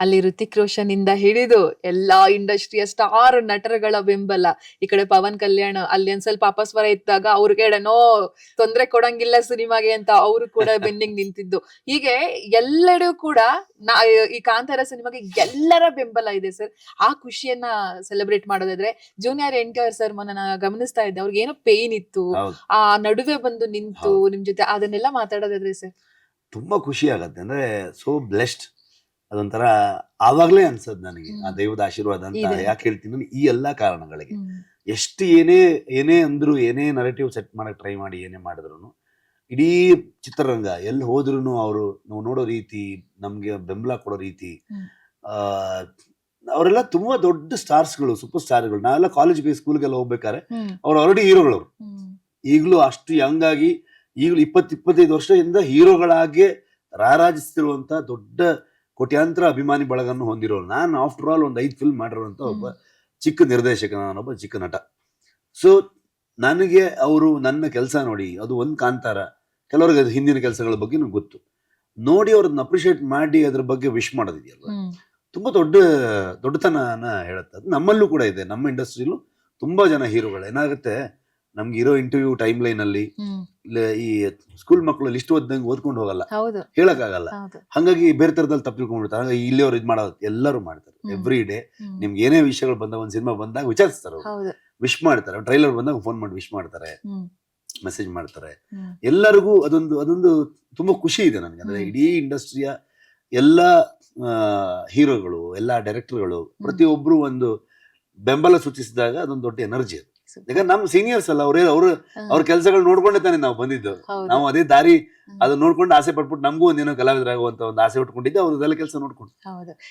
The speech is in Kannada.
ಅಲ್ಲಿ ಋತಿಕ್ ರೋಷನ್ ಇಂದ ಹಿಡಿದು ಎಲ್ಲಾ ಇಂಡಸ್ಟ್ರಿಯ ಸ್ಟಾರ್ ನಟರುಗಳ ಬೆಂಬಲ. ಈ ಕಡೆ ಪವನ್ ಕಲ್ಯಾಣ್ ಅಲ್ಲಿ ಒಂದ್ ಸ್ವಲ್ಪ ಅಪಸ್ವರ ಇದ್ದಾಗ ಅವ್ರಿಗೆ ನೋ ತೊಂದ್ರೆ ಕೊಡಂಗಿಲ್ಲ ಸಿನಿಮಾಗೆ ಅಂತ ಅವರು ಕೂಡ ಬೆನ್ನಿಗೆ ನಿಂತಿದ್ದು. ಹೀಗೆ ಎಲ್ಲೆಡೆ ಕೂಡ ನಾ- ಈ ಕಾಂತಾರ ಸಿನಿಮಾಗೆ ಎಲ್ಲರ ಬೆಂಬಲ ಇದೆ ಸರ್. ಆ ಖುಷಿಯನ್ನ ಸೆಲೆಬ್ರೇಟ್ ಮಾಡೋದಾದ್ರೆ ಜೂನಿಯರ್ ಎನ್ ಆರ್ ಸರ್ ಮೊನ್ನೆ ನಾ ಗಮನಿಸ್ತಾ ಇದ್ದೆ ಅವ್ರಿಗೆ ಏನೋ ಪೇನ್ ಇತ್ತು. ಆ ನಡುವೆ ಬಂದು ನಿಂತು. ನಿಮ್ ಜೊತೆ ಅದನ್ನೆಲ್ಲ ಮಾತಾಡೋದಾದ್ರೆ ಸರ್? ತುಂಬಾ ಖುಷಿ ಆಗತ್ತೆ. ಅಂದ್ರೆ ಸೋ ಬ್ಲೆಸ್ಡ್ ಅದೊಂಥರ ಆವಾಗ್ಲೇ ಅನ್ಸದ್ ನನಗೆ ಆ ದೈವದ ಆಶೀರ್ವಾದ ಅಂತ. ಯಾಕೆ ಹೇಳ್ತೀನಿ ಈ ಎಲ್ಲಾ ಕಾರಣಗಳಿಗೆ. ಎಷ್ಟು ಏನೇ ಏನೇ ಅಂದ್ರು ಏನೇ ನರೇಟಿವ್ ಸೆಟ್ ಮಾಡಕ್ ಟ್ರೈ ಮಾಡಿ ಏನೇ ಮಾಡಿದ್ರು ಇಡೀ ಚಿತ್ರರಂಗ ಎಲ್ಲಿ ಹೋದ್ರು ಅವರು ನಾವು ನೋಡೋ ರೀತಿ ನಮ್ಗೆ ಬೆಂಬಲ ಕೊಡೋ ರೀತಿ ಆ ಅವರೆಲ್ಲ ತುಂಬಾ ದೊಡ್ಡ ಸ್ಟಾರ್ಸ್ಗಳು ಸೂಪರ್ ಸ್ಟಾರ್ಗಳು ನಾವೆಲ್ಲ ಕಾಲೇಜ್ಗೆ ಸ್ಕೂಲ್ಗೆಲ್ಲ ಹೋಗ್ಬೇಕಾದ್ರೆ ಅವ್ರು ಆಲ್ರೆಡಿ ಹೀರೋಗಳು ಈಗಲೂ ಅಷ್ಟು ಯಂಗ್ ಆಗಿ ಈಗಲೂ ಇಪ್ಪತ್ತು ಇಪ್ಪತ್ತೈದು ವರ್ಷದಿಂದ ಹೀರೋಗಳಾಗೆ ರಾರಾಜಿಸ್ತಿರುವಂತ ದೊಡ್ಡ ಕೋಟ್ಯಾಂತರ ಅಭಿಮಾನಿ ಬಳಗನ್ನು ಹೊಂದಿರೋರು. ನಾನು ಆಫ್ಟರ್ ಆಲ್ ಒಂದು ಐದು ಫಿಲ್ಮ್ ಮಾಡಿರುವಂತ ಒಬ್ಬ ಚಿಕ್ಕ ನಿರ್ದೇಶಕ ನಾನೊಬ್ಬ ಚಿಕ್ಕ ನಟ. ಸೊ ನನಗೆ ಅವರು ನನ್ನ ಕೆಲಸ ನೋಡಿ ಅದು ಒಂದು ಕಾಂತಾರ. ಕೆಲವ್ರಿಗೆ ಅದು ಹಿಂದಿನ ಕೆಲಸಗಳ ಬಗ್ಗೆ ಗೊತ್ತು. ನೋಡಿ ಅವ್ರನ್ನ ಅಪ್ರಿಷಿಯೇಟ್ ಮಾಡಿ ಅದ್ರ ಬಗ್ಗೆ ವಿಶ್ ಮಾಡೋದಿದೆಯಲ್ಲ ತುಂಬಾ ದೊಡ್ಡ ದೊಡ್ಡತನನ ಹೇಳುತ್ತೆ. ಅದು ನಮ್ಮಲ್ಲೂ ಕೂಡ ಇದೆ. ನಮ್ಮ ಇಂಡಸ್ಟ್ರಿಲೂ ತುಂಬಾ ಜನ ಹೀರೋಗಳು. ಏನಾಗುತ್ತೆ? ನಮ್ಗೆ ಇರೋ ಇಂಟರ್ವ್ಯೂ ಟೈಮ್ ಲೈನ್ ಅಲ್ಲಿ ಈ ಸ್ಕೂಲ್ ಮಕ್ಕಳು ಲಿಸ್ಟ್ ಓದ್ದಂಗೆ ಓದ್ಕೊಂಡು ಹೋಗಲ್ಲ. ಹೌದು. ಹೇಳಕ್ಕಾಗಲ್ಲ. ಹೌದು. ಹಂಗಾಗಿ ಬೇರೆ ತರದಲ್ಲಿ ತಪ್ಪು ತಿಳ್ಕೊಂಡ್ಬಿಡ್ತಾರೆ ಹಂಗಾಗಿ ಇಲ್ಲಿ ಅವ್ರು ಇದು ಮಾಡೋದು. ಎಲ್ಲರೂ ಮಾಡ್ತಾರೆ. Every day. ನಿಮ್ಗೆ ಏನೇ ವಿಷಯಗಳು ಬಂದಾಗ ಒಂದು ಸಿನಿಮಾ ಬಂದಾಗ ವಿಚಾರಿಸ್ತಾರೆ ಹೌದು. ವಿಶ್ ಮಾಡ್ತಾರೆ. ಟ್ರೈಲರ್ ಬಂದಾಗ ಫೋನ್ ಮಾಡಿ ವಿಶ್ ಮಾಡ್ತಾರೆ. ಮೆಸೇಜ್ ಮಾಡ್ತಾರೆ. ಎಲ್ಲರಿಗೂ ಅದೊಂದು ಅದೊಂದು ತುಂಬಾ ಖುಷಿ ಇದೆ ನನಗೆ. ಅಂದ್ರೆ. ಇಡೀ ಇಂಡಸ್ಟ್ರಿಯ ಎಲ್ಲ ಹೀರೋಗಳು ಎಲ್ಲ ಡೈರೆಕ್ಟರ್ಗಳು ಪ್ರತಿಯೊಬ್ರು ಒಂದು ಬೆಂಬಲ ಸೂಚಿಸಿದಾಗ ಅದೊಂದು ದೊಡ್ಡ ಎನರ್ಜಿ ಅದು. ಯಾಕಂದ್ರೆ ನಮ್ಮ ಸೀನಿಯರ್ಸ್ ಅಲ್ಲ ಅವ್ರೇ ಅವರು. ಅವ್ರ ಕೆಲಸಗಳು ನೋಡ್ಕೊಂಡೆ ತಾನೆ ನಾವು ಬಂದಿದ್ದು. ನಾವು ಅದೇ ದಾರಿ ಅದು ಅದನ್ನ ನೋಡ್ಕೊಂಡು ಆಸೆ ಪಟ್ಬಿಟ್ಟು ನಮಗೂ ಒಂದೇನೋ ಕಲಾವಿದರಾಗುವಂತ ಒಂದು ಆಸೆ ಉಟ್ಕೊಂಡಿದ್ದೆ ಅವ್ರದ್ದೆಲ್ಲ ಕೆಲಸ ನೋಡ್ಕೊಂಡು ಹೌದು